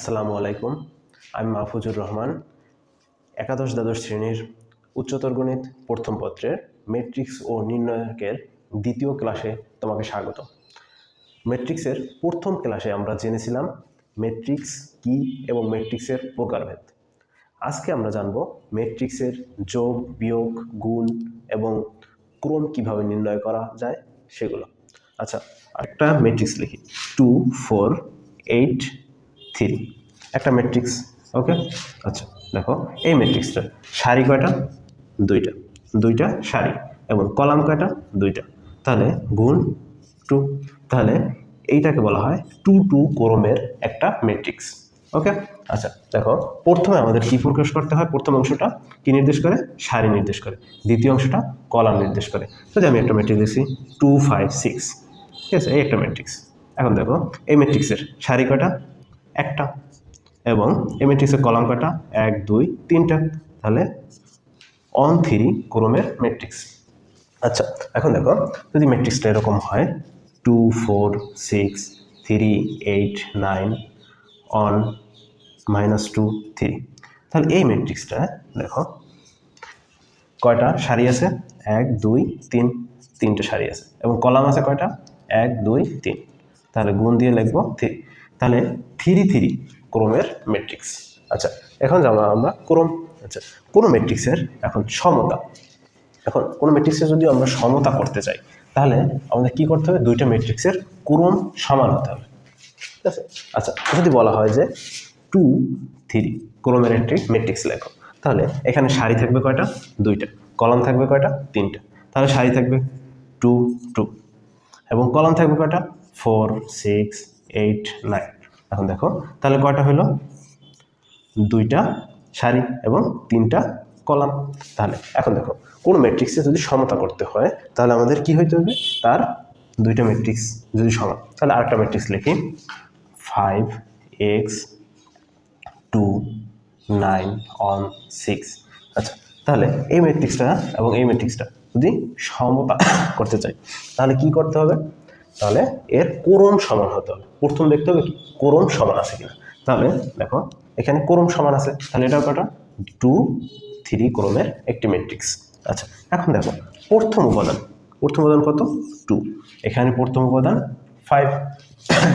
আসসালামু আলাইকুম। আমি মাহফুজুর রহমান, একাদশ দ্বাদশ শ্রেণির উচ্চতর গণিত প্রথম পত্রের ম্যাট্রিক্স ও নির্ণয়কের দ্বিতীয় ক্লাসে তোমাকে স্বাগত। ম্যাট্রিক্সের প্রথম ক্লাসে আমরা জেনেছিলাম ম্যাট্রিক্স কি এবং ম্যাট্রিক্সের প্রকারভেদ। আজকে আমরা জানব ম্যাট্রিক্সের যোগ, বিয়োগ, গুণ এবং ক্রম কীভাবে নির্ণয় করা যায় সেগুলো। আচ্ছা একটা ম্যাট্রিক্স লিখি। Two, four, eight three. একটা ম্যাট্রিক্স ওকে আচ্ছা দেখো, এই ম্যাট্রিক্সটা সারি কয়টা? দুইটা। দুইটা সারি এবং কলাম কয়টা? দুইটা। তাহলে গুণ টু। তাহলে এইটাকে বলা হয় টু টু ক্রমের একটা ম্যাট্রিক্স ওকে আচ্ছা দেখো, প্রথমে আমাদের কি প্রকাশ করতে হয়? প্রথম অংশটা কি নির্দেশ করে? সারি নির্দেশ করে। দ্বিতীয় অংশটা কলাম নির্দেশ করে। যদি আমি একটা ম্যাট্রিক্স লিখছি টু ফাইভ সিক্স ঠিক আছে? এই একটা ম্যাট্রিক্স এখন দেখো, এই ম্যাট্রিক্সের সারি কয়টা? একটা এবং এই ম্যাট্রিক্সের কলাম কয়টা এক, দুই, তিনটা। তাহলে অন থ্রি ক্রমের ম্যাট্রিক্স আচ্ছা এখন দেখো, যদি ম্যাট্রিক্সটা এরকম হয় two four six three eight nine on minus two three তাহলে এই ম্যাট্রিক্সটা দেখো, কয়টা সারি আছে? এক, দুই, তিন, তিনটে সারি আছে। এবং কলাম আছে কয়টা? এক, দুই, তিন। তাহলে গুণ দিয়ে লিখব থ্রি তাহলে থ্রি থ্রি ক্রমের ম্যাট্রিক্স আচ্ছা এখন যাব আমরা ক্রম। আচ্ছা কোনো ম্যাট্রিক্সের এখন সমতা। এখন কোনো ম্যাট্রিক্সের যদি আমরা সমতা করতে চাই, তাহলে আমাদের কি করতে হবে? দুইটা ম্যাট্রিক্সের ক্রম সমান হতে হবে। ঠিক আছে? আচ্ছা যদি বলা হয় যে টু থ্রি ক্রমের একটি ম্যাট্রিক্স লেখো, তাহলে এখানে সারি থাকবে কয়টা? দুইটা। কলাম থাকবে কয়টা? তিনটা। তাহলে সারি থাকবে টু টু এবং কলাম থাকবে কয়টা? ফোর সিক্স এইট নাইন এখন দেখো, তাহলে কয়টা হলো? দুইটা সারি এবং তিনটা কলাম। তাহলে এখন দেখো, কোন ম্যাট্রিক্সে যদি সমতা করতে হয়, তাহলে আমাদের কি হইতে হবে? তার দুইটা ম্যাট্রিক্স যদি সমান। তাহলে আরেকটা ম্যাট্রিক্স লিখি। Five x two nine on six আচ্ছা তাহলে এই ম্যাট্রিক্সটা এবং এই ম্যাট্রিক্সটা যদি সমতা করতে চাই, তাহলে কি করতে হবে? তাহলে এর কোরম সমান হতে হবে। প্রথম দেখতে হবে কি কোরম সমান আছে কিনা। তাহলে দেখো, এখানে কোরম সমান আছে। তাহলে এটা কটা টু, থ্রি ক্রমের একটি ম্যাট্রিক্স আচ্ছা এখন দেখো, প্রথম উপাদান। প্রথম উপাদান কত? টু। এখানে প্রথম উপাদান ফাইভ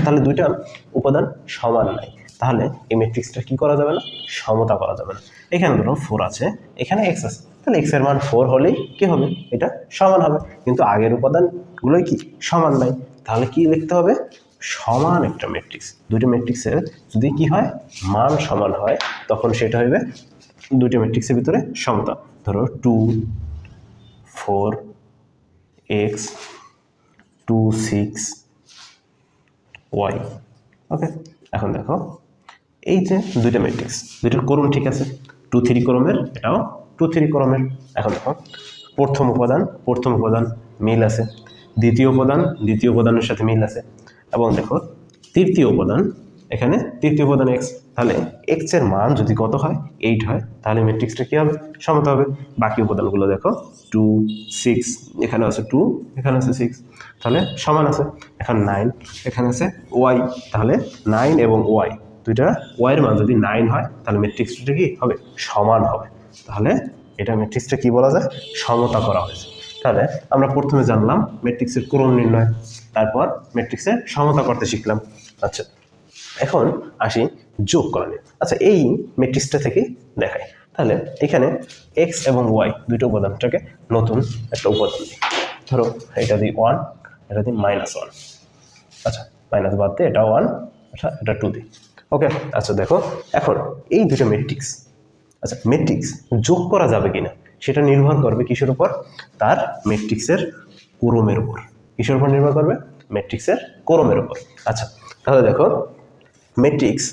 তাহলে দুইটা উপাদান সমান নাই। তাহলে এই ম্যাট্রিক্সটা কী করা যাবে না? সমতা করা যাবে না। এখানে ধরো ফোর আছে। এখানে এক্স আছে। তাহলে এক্সের মান ফোর হলেই কী হবে? এটা সমান হবে। কিন্তু আগের উপাদানগুলোই কি? সমান নাই। তাহলে কি লিখতে হবে? সমান একটা ম্যাট্রিক্স দুটো ম্যাট্রিক্সের যদি কি হয়? মান সমান হয়, তখন সেটা হবে দুটো ম্যাট্রিক্সের ভিতরে সমতা। ধরো two four x two six y okay এখন দেখো, এই যে দুইটা ম্যাট্রিক্স দুইটার করুন ঠিক আছে। টু থ্রি ক্রমের এটাও টু থ্রি ক্রমের এখন দেখো, প্রথম উপাদান প্রথম উপাদান মিল আছে। দ্বিতীয় উপাদান, দ্বিতীয় উপাদানের সাথে মিল আছে। এবং দেখো, তৃতীয় উপাদান, এখানে তৃতীয় উপাদান এক্স তাহলে এক্সের মান যদি কত হয়? এইট হয়, তাহলে ম্যাট্রিক্সটা কী হবে? সমতা হবে। বাকি উপাদানগুলো দেখো টু সিক্স এখানে আছে টু এখানে আছে সিক্স তাহলে সমান আছে। এখন নাইন এখানে আছে ওয়াই তাহলে নাইন এবং ওয়াই দুইটা ওয়াইয়ের মান যদি নাইন হয়, তাহলে ম্যাট্রিক্সটা কি? হবে, সমান হবে। তাহলে এটা ম্যাট্রিক্সটা কি বলা যায়? সমতা করা হয়েছে। তাহলে আমরা প্রথমে জানলাম ম্যাট্রিক্সের ক্রম নির্ণয়, তারপর ম্যাট্রিক্সের সমতা করতে শিখলাম। আচ্ছা এখন আসি যোগ করা নিয়ে। আচ্ছা এই ম্যাট্রিক্সটা থেকে দেখাই। তাহলে এখানে এক্স এবং ওয়াই দুটো উপাদানটাকে নতুন একটা উপাদান দিই। ধরো, এটা দিই ওয়ান এটা দিই মাইনাস ওয়ান আচ্ছা মাইনাস বাদ দিয়ে এটা ওয়ান আচ্ছা এটা টু দিই। ওকে আচ্ছা দেখো, এখন এই দুটো ম্যাট্রিক্স আচ্ছা ম্যাট্রিক্স যোগ করা যাবে কিনা সেটা নির্ভর করবে কিসের উপর? তার ম্যাট্রিক্সের ক্রমের উপর। কিসের উপর নির্ভর করবে? ম্যাট্রিক্সের ক্রমের উপর। আচ্ছা তাহলে দেখো ম্যাট্রিক্স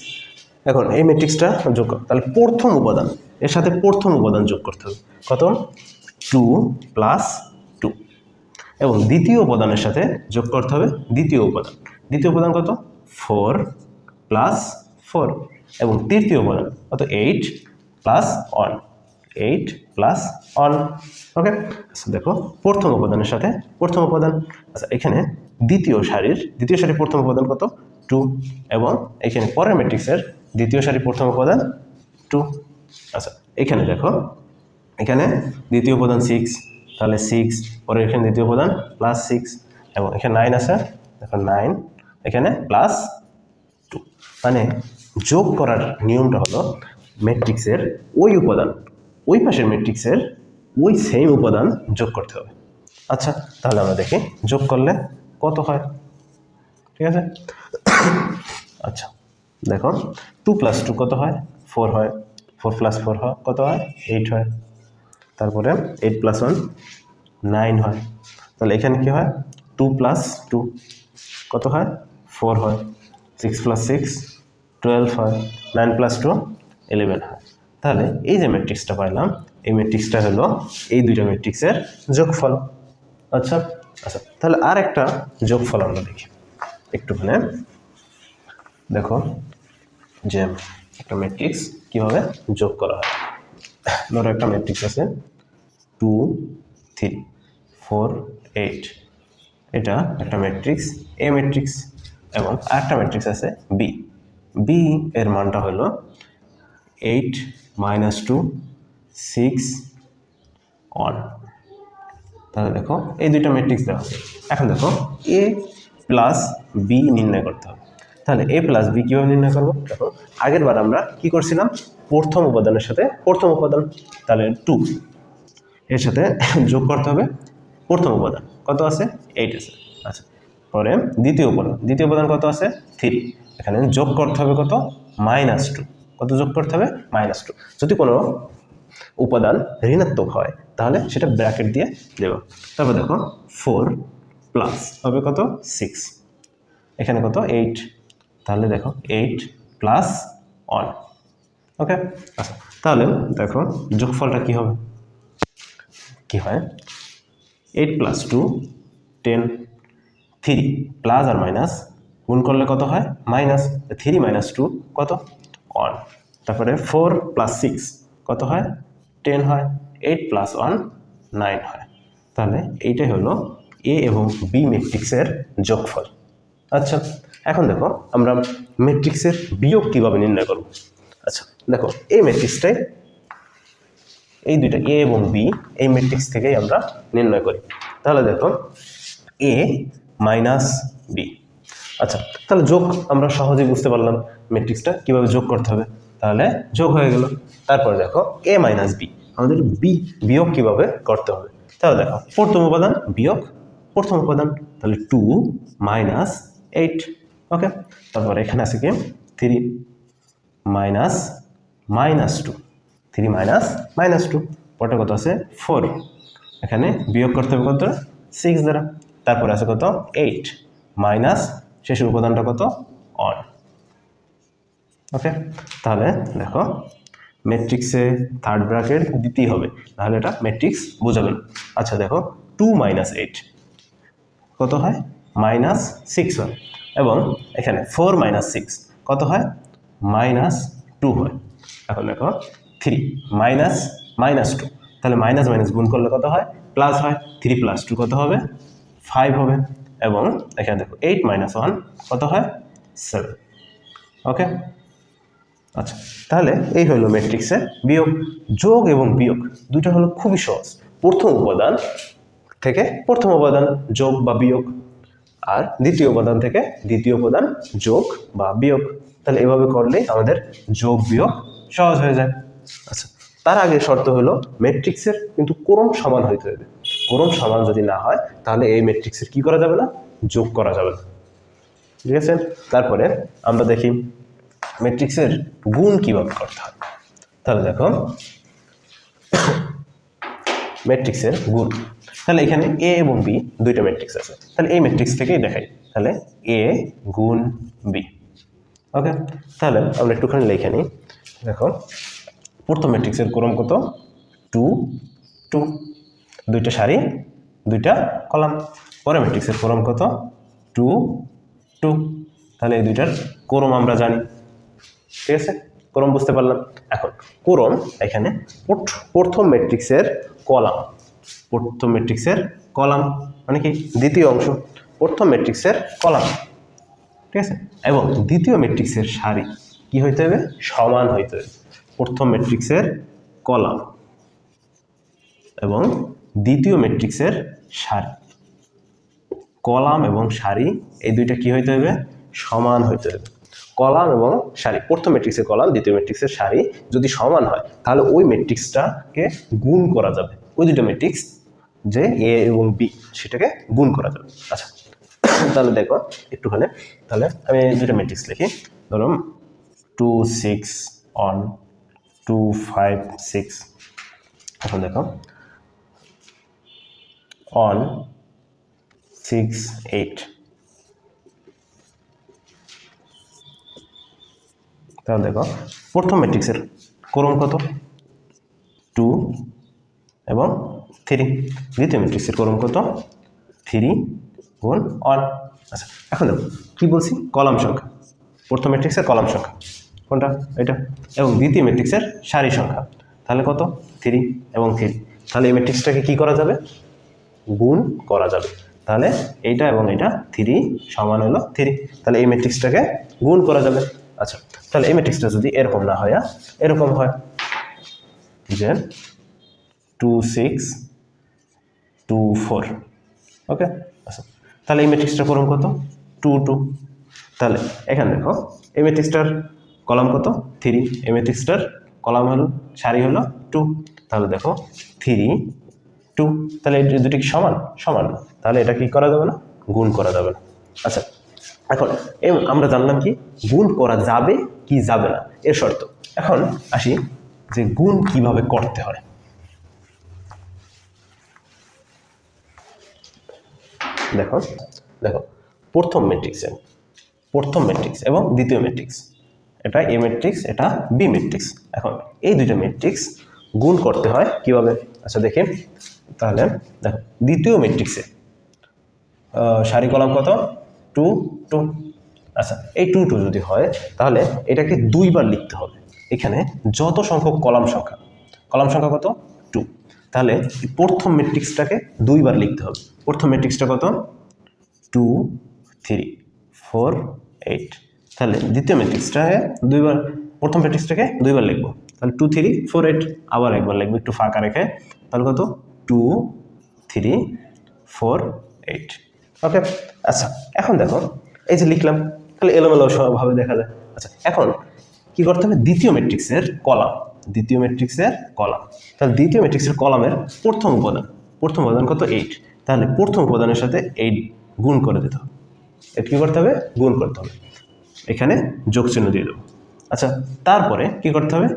এখন এই ম্যাট্রিক্সটা যোগ তাহলে প্রথম উপাদান, এর সাথে প্রথম উপাদান যোগ করতে হবে। কত? টু প্লাস টু এবং দ্বিতীয় উপাদানের সাথে যোগ করতে হবে দ্বিতীয় উপাদান। দ্বিতীয় উপাদান কত? ফোর প্লাস ফোর এবং তৃতীয় উপাদান কত eight plus one eight plus one okay আচ্ছা দেখো, প্রথম উপাদানের সাথে প্রথম উপাদান। আচ্ছা এখানে দ্বিতীয় সারির দ্বিতীয় সারির প্রথম উপাদান কত? টু এবং এখানে পরের ম্যাট্রিক্সের দ্বিতীয় সারি প্রথম উপাদান টু আচ্ছা এখানে দেখো, এখানে দ্বিতীয় উপাদান সিক্স তাহলে সিক্স পরে এখানে দ্বিতীয় উপাদান প্লাস সিক্স এবং এখানে নাইন আছে, দেখো নাইন এখানে প্লাস টু মানে যোগ করার নিয়মটা হলো ম্যাট্রিক্সের ওই উপাদান, ওই পাশের ম্যাট্রিক্সের ওই সেম উপাদান যোগ করতে হবে। আচ্ছা তাহলে আমরা দেখি যোগ করলে কত হয়? ঠিক আছে? আচ্ছা দেখো টু প্লাস টু কত হয়? ফোর হয়। ফোর প্লাস ফোর হয়, কত হয়? এইট হয়। তারপরে এইট প্লাস ওয়ান নাইন হয়। তাহলে এখানে কি হয়? টু প্লাস টু কত হয়? ফোর হয়। সিক্স প্লাস সিক্স টুয়েলভ হয়। নাইন প্লাস টু ইলেভেন হয়। তাহলে এই যে ম্যাট্রিক্সটা পাইলাম, এই ম্যাট্রিক্সটা হলো এই দুইটা ম্যাট্রিক্সের যোগফল। আচ্ছা আচ্ছা তাহলে আর একটা যোগফল আমরা দেখি। একটুখানে দেখো, যে একটা ম্যাট্রিক্স কীভাবে যোগ করা হয়। ধরো একটা ম্যাট্রিক্স আছে টু থ্রি ফোর এইট এটা একটা ম্যাট্রিক্স এ ম্যাট্রিক্স এবং আরেকটা ম্যাট্রিক্স আছে বি বি এর মানটা হলো eight minus two, six one তাহলে দেখো, এই দুইটা ম্যাট্রিক্স দেওয়া আছে। এখন দেখো এ প্লাস বি নির্ণয় করতে হবে। তাহলে এ প্লাস বি কীভাবে নির্ণয় করব? দেখো, আগের আমরা কি করছিলাম? প্রথম উপাদানের সাথে প্রথম উপাদান, তাহলে টু এর সাথে যোগ করতে হবে প্রথম উপাদান। কত আছে? এইট আছে। আচ্ছা পরে দ্বিতীয় উপাদান। দ্বিতীয় উপাদান কত আছে? থ্রি এখানে যোগ করতে হবে কত? মাইনাস টু কত যোগ করতে হবে? মাইনাস টু যদি কোনো উপাদান ঋণাত্মক হয়, তাহলে সেটা ব্র্যাকেট দিয়ে দেব। তারপর দেখো ফোর প্লাস হবে কত? সিক্স এখানে কত? এইট তাহলে দেখো এইট প্লাস ওয়ান ওকে আচ্ছা তাহলে দেখো, যোগফলটা কী হবে? কী হয়? Eight plus two ten three plus আর মাইনাস গুণ করলে কত হয়? মাইনাস থ্রি মাইনাস টু কত? ওয়ান তারপরে ফোর প্লাস সিক্স কত হয়? টেন হয়। এইট প্লাস ওয়ান নাইন হয়। তাহলে এইটাই হলো এ এবং বি ম্যাট্রিক্সের যোগফল। আচ্ছা এখন দেখো আমরা ম্যাট্রিক্সের বিয়োগ কীভাবে নির্ণয় করব? আচ্ছা দেখো, এই ম্যাট্রিক্সটাই এই দুইটা এ এবং বি এই ম্যাট্রিক্স থেকেই আমরা নির্ণয় করি। তাহলে দেখো এ মাইনাস বি আচ্ছা তাহলে যোগ আমরা সহজেই বুঝতে পারলাম ম্যাট্রিক্সটা কীভাবে যোগ করতে হবে। তাহলে যোগ হয়ে গেল। তারপর দেখো এ মাইনাস বি আমাদের বি বিয়োগ কীভাবে করতে হবে? তাহলে দেখো, প্রথম উপাদান বিয়োগ, প্রথম উপাদান, তাহলে টু মাইনাস এইট ওকে তারপর এখানে আছে কি? Three minus minus two three minus minus two পরে কত আছে? ফোর এখানে বিয়োগ করতে হবে কত? সিক্স দ্বারা। তারপরে আছে কত? এইট মাইনাস শেষের উপাদানটা কত? অন ওকে তাহলে দেখো ম্যাট্রিক্সে থার্ড ব্র্যাকেট দিতেই হবে তাহলে এটা ম্যাট্রিক্স বোঝাবে না। আচ্ছা দেখো টু মাইনাস এইট কত হয়? মাইনাস সিক্স হয়। এবং এখানে ফোর মাইনাস সিক্স কত হয়? মাইনাস টু হয়। এখন দেখো থ্রি মাইনাস মাইনাস টু তাহলে মাইনাস মাইনাস গুণ করলে কত হয়? প্লাস হয়। থ্রি প্লাস টু কত হবে? ফাইভ হবে। এবং এখানে দেখো এইট মাইনাস ওয়ান কত হয়? সেভেন ওকে আচ্ছা তাহলে এই হলো ম্যাট্রিক্সের বিয়োগ, যোগ এবং বিয়োগ। দুটো হলো খুবই সহজ। প্রথম উপাদান থেকে প্রথম উপাদান যোগ বা বিয়োগ, আর দ্বিতীয় উপাদান থেকে দ্বিতীয় উপাদান যোগ বা বিয়োগ। তাহলে এভাবে করলেই আমাদের যোগ, বিয়োগ সহজ হয়ে যায়। আচ্ছা তার আগে শর্ত হলো ম্যাট্রিক্সের কিন্তু ক্রম সমান হইতে হবে। ক্রম সমান যদি না হয়, তাহলে এই ম্যাট্রিক্সের কি করা যাবে না? যোগ করা যাবে না। ঠিক আছে? তারপরে আমরা দেখি ম্যাট্রিক্সের গুণ কীভাবে করতে হয়। তাহলে দেখো ম্যাট্রিক্সের গুণ। তাহলে এখানে এ এবং বি দুইটা ম্যাট্রিক্স আছে। তাহলে এই ম্যাট্রিক্স থেকেই দেখাই। তাহলে এ গুণ বি ওকে তাহলে আমরা একটুখানি লিখে নিই। দেখো, প্রথম ম্যাট্রিক্সের ক্রম কত? টু টু দুইটা সারি, দুইটা কলাম। পরে ম্যাট্রিক্সের ক্রম কত? Two two. তাহলে এই দুইটার ক্রম আমরা জানি। ঠিক আছে? ক্রম বুঝতে পারলাম। এখন, ক্রম এখানে প্রথ- প্রথম ম্যাট্রিক্সের কলাম। প্রথম ম্যাট্রিক্সের কলাম। মানে কি? দ্বিতীয় অংশ। প্রথম ম্যাট্রিক্সের কলাম। ঠিক আছে? এবং দ্বিতীয় ম্যাট্রিক্সের সারি কি হইতে হবে? সমান হইতে হবে। প্রথম ম্যাট্রিক্সের কলাম। এবং দ্বিতীয় ম্যাট্রিক্সের সারি। কলাম এবং সারি, এই দুইটা কি হইতে হবে সমান হইতে হবে কলাম এবং সারি, প্রথম ম্যাট্রিক্সের কলাম, দ্বিতীয় ম্যাট্রিক্সের সারি যদি সমান হয়, তাহলে ওই ম্যাট্রিক্সটাকে গুণ করা যাবে। ওই দুটো ম্যাট্রিক্স যে এ এবং বি সেটাকে গুণ করা যাবে। আচ্ছা তাহলে দেখো একটুখানে। তাহলে আমি দুটো ম্যাট্রিক্স লিখি। ধরো two six one two five six এখন দেখো অন সিক্স এইট। তাহলে দেখো, প্রথম ম্যাট্রিক্সের ক্রম কত? টু এবং থ্রি। দ্বিতীয় ম্যাট্রিক্সের ক্রম কত? থ্রি গুণ ওয়ান আচ্ছা এখন দেখো, কী বলছি? কলাম সংখ্যা। প্রথম ম্যাট্রিক্সের কলাম সংখ্যা। কোনটা? এটা। এবং দ্বিতীয় ম্যাট্রিক্সের সারি সংখ্যা। তাহলে কত? থ্রি এবং থ্রি। তাহলে এই ম্যাট্রিক্সটাকে কী করা যাবে? গুণ করা যাবে। তাহলে এইটা এবং এটা থ্রি সমান হলো থ্রি তাহলে এই ম্যাট্রিক্সটাকে গুণ করা যাবে। আচ্ছা তাহলে এই ম্যাট্রিক্সটা যদি এরকম না হয় এরকম হয়। যে two six two four okay আচ্ছা তাহলে এই ম্যাট্রিক্সটার ক্রম কত? টু টু তাহলে এখানে দেখো, এই ম্যাট্রিক্সটার কলাম কত? থ্রি এই ম্যাট্রিক্সটার কলাম হলো, সারি হলো টু তাহলে দেখো থ্রি টু তাহলে দুটি কি সমান? সমান। তাহলে এটা কি করা যাবে না? গুণ করা যাবে না। আচ্ছা এখন এম, আমরা জানলাম কি, গুণ করা যাবে কি যাবে না? এর শর্ত। এখন আসি যে গুণ কীভাবে করতে হয়। দেখো দেখো, প্রথম ম্যাট্রিক্সে প্রথম ম্যাট্রিক্স এবং দ্বিতীয় ম্যাট্রিক্স এটা এ ম্যাট্রিক্স এটা বি ম্যাট্রিক্স এখন এই দুটো ম্যাট্রিক্স গুণ করতে হয় কীভাবে? আচ্ছা দেখি। তাহলে দেখো, দ্বিতীয় ম্যাট্রিক্সে সারি কলাম কত? টু টু আচ্ছা এই টু টু যদি হয়, তাহলে এটাকে দুইবার লিখতে হবে। এখানে যত সংখ্যক কলাম সংখ্যা কলাম সংখ্যা কত? টু তাহলে প্রথম ম্যাট্রিক্সটাকে দুইবার লিখতে হবে। প্রথম ম্যাট্রিক্সটা কত? টু থ্রি ফোর এইট তাহলে দ্বিতীয় ম্যাট্রিক্সটাকে দুইবার, প্রথম ম্যাট্রিক্সটাকে দুইবার লিখব। তাহলে টু থ্রি ফোর এইট আবার একবার লিখব, একটু ফাঁকা রেখে। তাহলে কত? Two, three, four, eight. Okay আচ্ছা এখন দেখো, এই যে লিখলাম, তাহলে এলোমেলো ভাবে দেখা যায়। আচ্ছা এখন কি করতে হবে? দ্বিতীয় ম্যাট্রিক্সের কলাম, দ্বিতীয় ম্যাট্রিক্সের কলাম। তাহলে দ্বিতীয় ম্যাট্রিক্সের কলামের প্রথম উপাদান প্রথম উপাদান কত? এইট। তাহলে প্রথম উপাদানের সাথে এইট গুণ করে দিতে হবে। এটা কী করতে হবে? গুণ করতে হবে। এখানে যোগ দিয়ে দেবো। আচ্ছা তারপরে কি করতে হবে?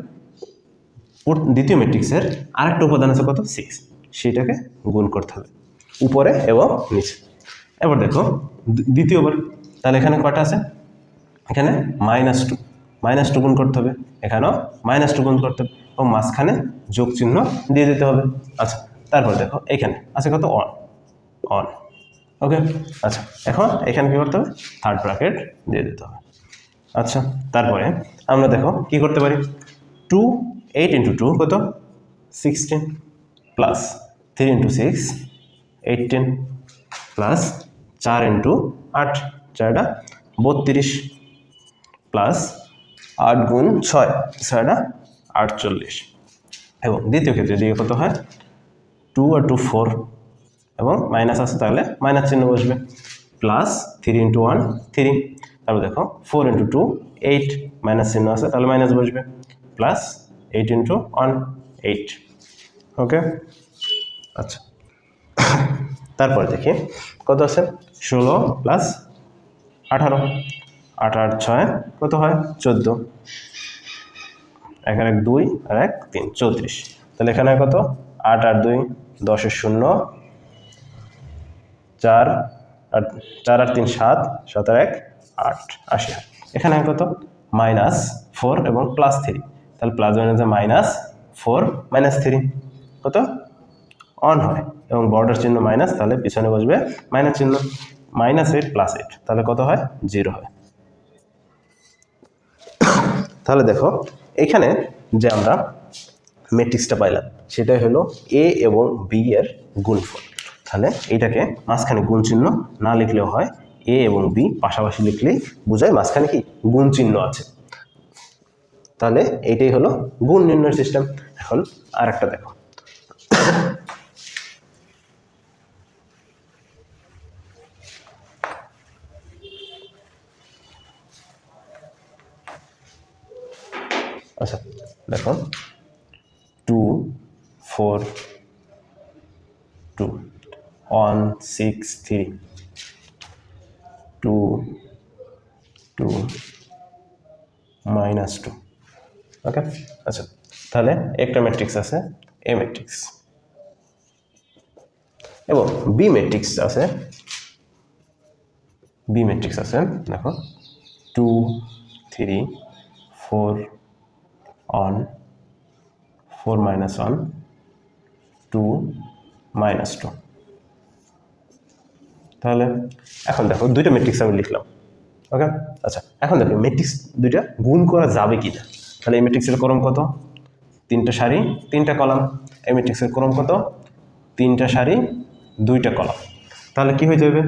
দ্বিতীয় ম্যাট্রিক্সের আরেকটা উপাদান আছে কত? সিক্স সেটাকে গুণ করতে হবে, উপরে এবং নিচে। এবার দেখো, দ্বি- দ্বিতীয়বার তাহলে এখানে কটা আছে? এখানে মাইনাস টু মাইনাস টু গুণ করতে হবে, এখানেও মাইনাস টু গুণ করতে হবে এবং মাঝখানে যোগ চিহ্ন দিয়ে দিতে হবে। আচ্ছা তারপর দেখো, এখানে আছে কত? অন অন ওকে আচ্ছা এখন এখানে কী করতে হবে? থার্ড ব্র্যাকেট দিয়ে দিতে হবে। আচ্ছা তারপরে আমরা দেখো, কি করতে পারি? টু এইট ইন্টু টু কত? Sixteen plus three into six eighteen plus চার ইন্টু আট চারটা বত্রিশ প্লাস আট গুণ ছয় ছয়টা আটচল্লিশ। এবং দ্বিতীয় ক্ষেত্রে দিকে কত হয়? টু আর টু ফোর এবং মাইনাস আছে তাহলে মাইনাস চিহ্ন বসবে। Plus three into one three তারপর দেখো four into two eight minus চিহ্ন আছে, তাহলে মাইনাস বসবে। Plus eight into one eight okay আচ্ছা। তারপর দেখি, কত আছে? ষোলো প্লাস আঠারো। আট আট ছয়, কত হয়? চোদ্দ। এক এক, দুই, আর এক, তিন, চৌত্রিশ। তাহলে এখানে কত? আট আর দুই দশের শূন্য, চার, আর চার আর তিন, সাত সাত, আর এক, আট, আশি। এখানে কত? মাইনাস ফোর এবং প্লাস থ্রি তাহলে plus minus four minus three কত? অন হয় এবং বর্ডার চিহ্ন মাইনাস তাহলে পিছনে বসবে মাইনাস চিহ্ন মাইনাস এইট প্লাস এইট তাহলে কত হয়? জিরো হয়। তাহলে দেখো, এখানে যে আমরা ম্যাট্রিক্সটা পাইলাম, সেটাই হলো এ এবং বি এর গুণফল। তাহলে এইটাকে মাঝখানে গুণ চিহ্ন না লিখলেও হয় এ এবং বি পাশাপাশি লিখলেই বোঝায় মাঝখানে কি গুণ চিহ্ন আছে। তাহলে এইটাই হলো গুণ নির্ণয়ের সিস্টেম এখন আর একটা দেখো। আচ্ছা দেখো। Two four two one six three two two minus two okay আচ্ছা তাহলে একটা ম্যাট্রিক্স আছে এ ম্যাট্রিক্স এবং বি ম্যাট্রিক্স আছে বি ম্যাট্রিক্স আছে, দেখো। Two three four one four minus one two minus two তাহলে এখন দেখো দুইটা ম্যাট্রিক্স আমি লিখলাম ওকে আচ্ছা এখন দেখো ম্যাট্রিক্স দুইটা গুণ করা যাবে কি না তাহলে এই ম্যাট্রিক্সের ক্রম কত? তিনটা সারি, তিনটা কলাম। এই ম্যাট্রিক্সের ক্রম কত? তিনটা সারি, দুইটা কলাম। তাহলে কি হইতে হবে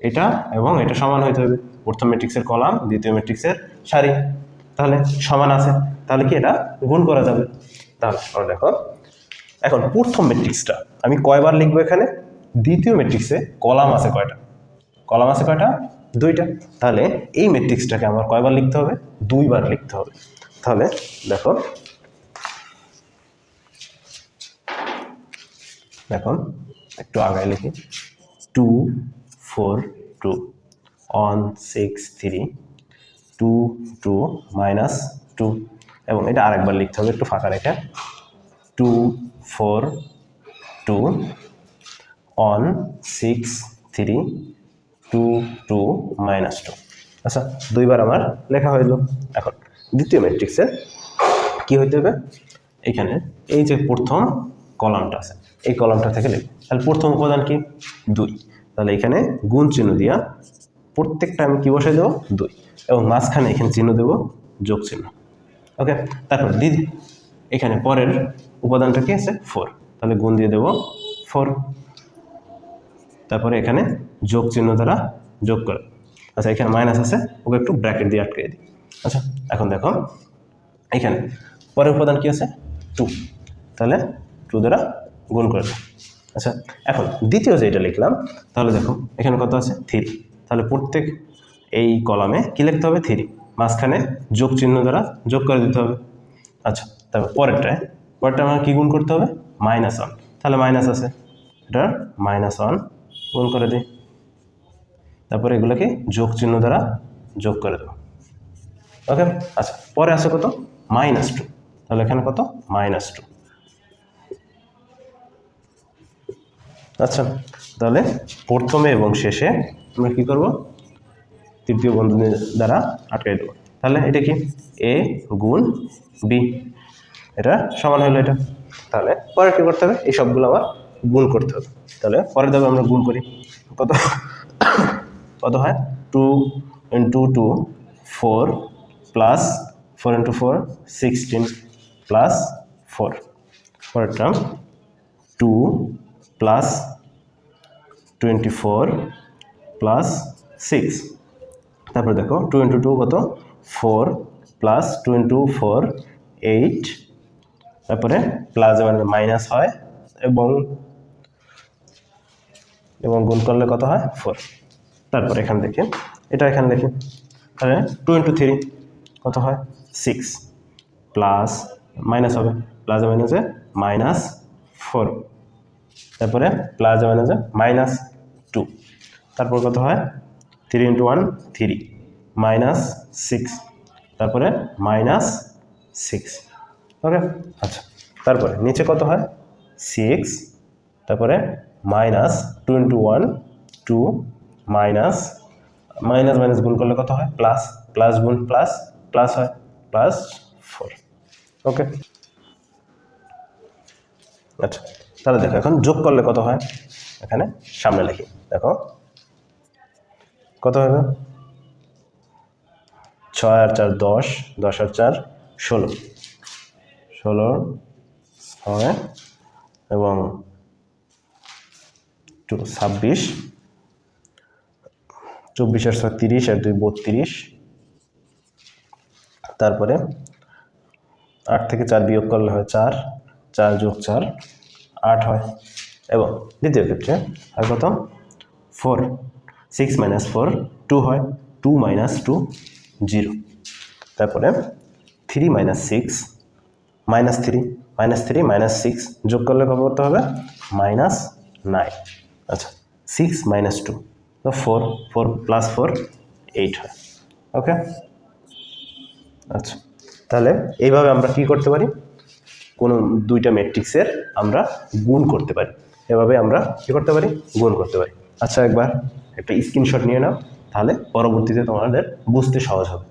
এটা এবং এটা সমান হইতে হবে প্রথম ম্যাট্রিক্সের কলাম, দ্বিতীয় ম্যাট্রিক্সের সারি। তাহলে সমান আছে। তাহলে কি এটা গুণ করা যাবে? তাহলে দেখো। এখন প্রথম ম্যাট্রিক্সটা আমি কয়বার লিখব এখানে? দ্বিতীয় ম্যাট্রিক্সে কলাম আছে কয়টা? কলাম আছে কয়টা? দুইটা। তাহলে এই ম্যাট্রিক্সটাকে আমার কয়বার লিখতে হবে? দুইবার লিখতে হবে। তাহলে দেখো এখন একটু আগায় লিখি। Two four two one six three two two minus two এবং এটা আরেকবার লিখতে হবে, একটু ফাঁকা রেখে। Two four two one six three two two minus two আচ্ছা দুইবার আমার লেখা হইল। এখন দ্বিতীয় ম্যাট্রিক্সে কী হইতে হবে? এখানে এই যে প্রথম কলামটা আছে, এই কলামটা থেকে লিখব। তাহলে প্রথম উপাদান কি? দুই। তাহলে এখানে গুণ চিহ্ন দিয়া প্রত্যেকটা আমি কী বসাই দেবো? দুই। এবং মাঝখানে এখানে চিহ্ন দেবো যোগ চিহ্ন ওকে তারপর দিদি এখানে পরের উপাদানটা কি আছে? ফোর তাহলে গুণ দিয়ে দেবো ফোর তারপরে এখানে যোগ চিহ্ন দ্বারা যোগ করে। আচ্ছা এখানে মাইনাস আছে, ওকে একটু ব্র্যাকেট দিয়ে আটকে দিই। আচ্ছা এখন দেখো, এখানে পরের উপাদান কি আছে? টু তাহলে টু দ্বারা গুণ করে আচ্ছা এখন দ্বিতীয় যেটা লিখলাম, তাহলে দেখো, এখানে কত আছে? থ্রি তাহলে প্রত্যেক এই কলামে কী লিখতে হবে? থ্রি মাঝখানে যোগ চিহ্ন দ্বারা যোগ করে দিতে হবে। আচ্ছা তারপর পরেরটায় পরেরটা আমার কী গুণ করতে হবে? Minus one. তাহলে মাইনাস আছে। এটার মাইনাস ওয়ান গুণ করে দিই। তারপরে এগুলোকে যোগ চিহ্ন দ্বারা যোগ করে দেবো। ওকে আচ্ছা পরে আছে কত? Minus two. তাহলে এখানে কত? Minus two. আচ্ছা তাহলে প্রথমে এবং শেষে আমরা কী করব? তৃতীয় বন্ধনী দ্বারা আটকাই দেবো তাহলে এটা কি? এ গুণ বি এটা সমান হলো এটা। তাহলে পরে কী করতে হবে? এই সবগুলো আবার গুণ করতে হবে। তাহলে পরের দাবে আমরা গুণ করি। কত? কত হয়? Two into two four plus four into four sixteen plus four পরের term two plus twenty four plus six তারপর দেখো টু ইন্টু টু কত? Four plus two into four eight তারপরে প্লাস মানে মাইনাস হয় এবং এবং গুণ করলে কত হয়? ফোর তারপর এখানে দেখি এটা এখানে দেখি তাহলে টু ইন্টু থ্রি কত হয়? সিক্স প্লাস মাইনাস হবে প্লাস মাইনাসে মাইনাস ফোর তারপরে প্লাস মাইনাসে মাইনাস টু তারপর কত হয়? Three into one three minus six তারপরে মাইনাস সিক্স ওকে আচ্ছা। তারপরে নিচে কত হয়? সিক্স তারপরে minus two into one two minus minus minus গুণ করলে কত হয়? প্লাস প্লাস গুণ প্লাস প্লাস হয়। প্লাস ফোর ওকে আচ্ছা। তাহলে দেখো, এখন যোগ করলে কত হয়? এখানে সামনে লিখি। দেখো। কত হবে? ছয় আর চার দশ দশ আর চার ষোলো। ষোলো ছয় এবং টু, ছাব্বিশ। চব্বিশের ছয় তিরিশ আর দুই বত্রিশ। তারপরে আট থেকে চার বিয়োগ করলে হয় চার চার যোগ চার, আট হয়। এবং দ্বিতীয় ক্ষেত্রে আর কত? Four. Six minus four two হয় টু মাইনাস টু জিরো তারপরে three minus six minus three minus three minus six যোগ করলে কত করতে হবে? মাইনাস নাইন আচ্ছা সিক্স মাইনাস টু তো four four plus four eight হয়। ওকে আচ্ছা তাহলে এইভাবে আমরা কি করতে পারি? কোনো দুইটা ম্যাট্রিক্সের আমরা গুণ করতে পারি। এভাবে আমরা কি করতে পারি? গুণ করতে পারি। আচ্ছা একবার। একটা স্ক্রিনশট নিয়ে নাও, তাহলে পরবর্তীতে তোমাদের বুঝতে সহজ হবে।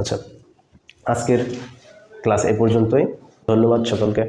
আচ্ছা আজকের ক্লাস এ পর্যন্তই। ধন্যবাদ সকলকে।